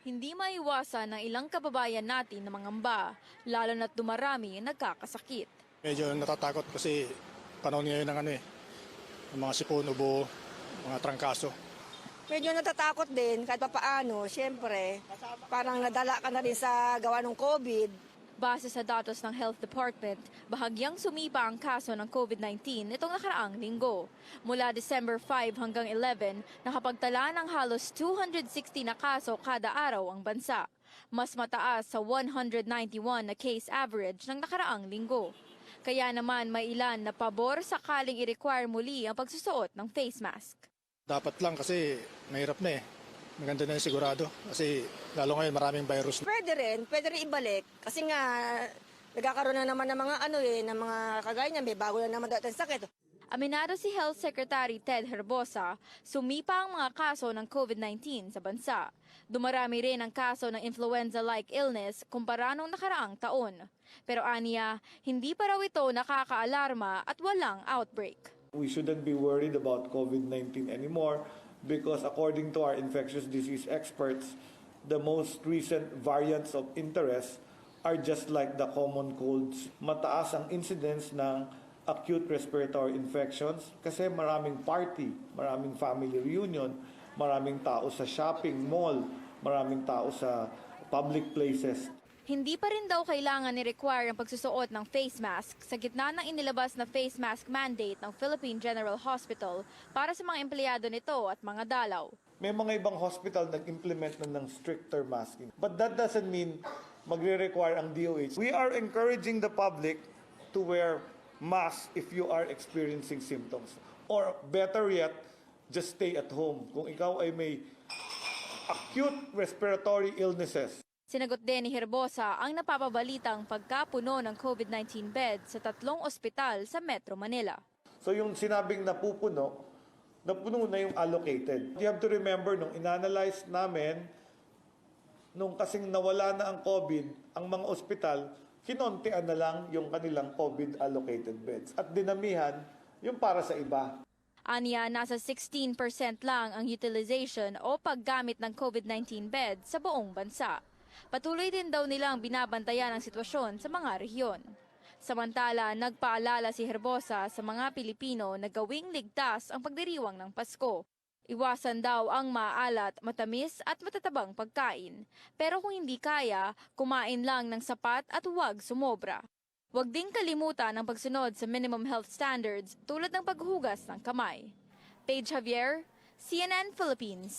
Hindi maiwasan ng ilang kababayan natin na mangamba, lalo na't dumarami ang nagkakasakit. Medyo natatakot kasi panahon ngayon ng ano eh, ng mga sipon, ubo, mga trangkaso. Medyo natatakot din kahit papaano, syempre. Parang nadala ka na rin sa gawa ng COVID. Base sa datos ng Health Department, bahagyang sumipa ang kaso ng COVID-19 nitong nakaraang linggo. Mula December 5 hanggang 11, nakapagtala ng halos 260 na kaso kada araw ang bansa. Mas mataas sa 191 na case average ng nakaraang linggo. Kaya naman may ilan na pabor sakaling i-require muli ang pagsusuot ng face mask. Dapat lang kasi mahirap na eh. Maganda na yung sigurado kasi lalo ngayon maraming virus. Pwede rin, pwede rin ibalik. Kasi nga, nagkakaroon na naman ng mga ano eh, ng mga kagaya niya, may bago na naman dating sakit. Aminado si Health Secretary Ted Herbosa, sumipa ang mga kaso ng COVID-19 sa bansa. Dumarami rin ang kaso ng influenza-like illness kumpara nung nakaraang taon. Pero aniya, hindi pa raw ito nakakaalarma at walang outbreak. We shouldn't be worried about COVID-19 anymore because according to our infectious disease experts, the most recent variants of interest are just like the common colds. Mataas ang incidence ng acute respiratory infections kasi maraming party, maraming family reunion, maraming tao sa shopping mall, maraming tao sa public places. Hindi pa rin daw kailangan ni-require ang pagsusuot ng face mask sa gitna ng inilabas na face mask mandate ng Philippine General Hospital para sa mga empleyado nito at mga dalaw. May mga ibang hospital nag-implement na ng stricter masking. But that doesn't mean magre-require ang DOH. We are encouraging the public to wear masks if you are experiencing symptoms. Or better yet, just stay at home. Kung ikaw ay may acute respiratory illnesses, Sinagot din ni Herbosa ang napapabalitang pagkapuno ng COVID-19 bed sa tatlong ospital sa Metro Manila. So yung sinabing napupuno, napuno na yung allocated. You have to remember, nung inanalyze namin, nung kasing nawala na ang COVID, ang mga ospital, kinontian na lang yung kanilang COVID allocated beds. At dinamihan yung para sa iba. Aniya, nasa 16% lang ang utilization o paggamit ng COVID-19 bed sa buong bansa. Patuloy din daw nilang binabantayan ang sitwasyon sa mga rehiyon. Samantala, nagpaalala si Herbosa sa mga Pilipino na gawing ligtas ang pagdiriwang ng Pasko. Iwasan daw ang maalat, matamis at matatabang pagkain. Pero kung hindi kaya, kumain lang ng sapat at huwag sumobra. Huwag ding kalimutan ang pagsunod sa minimum health standards tulad ng paghugas ng kamay. Paige Javier, CNN Philippines.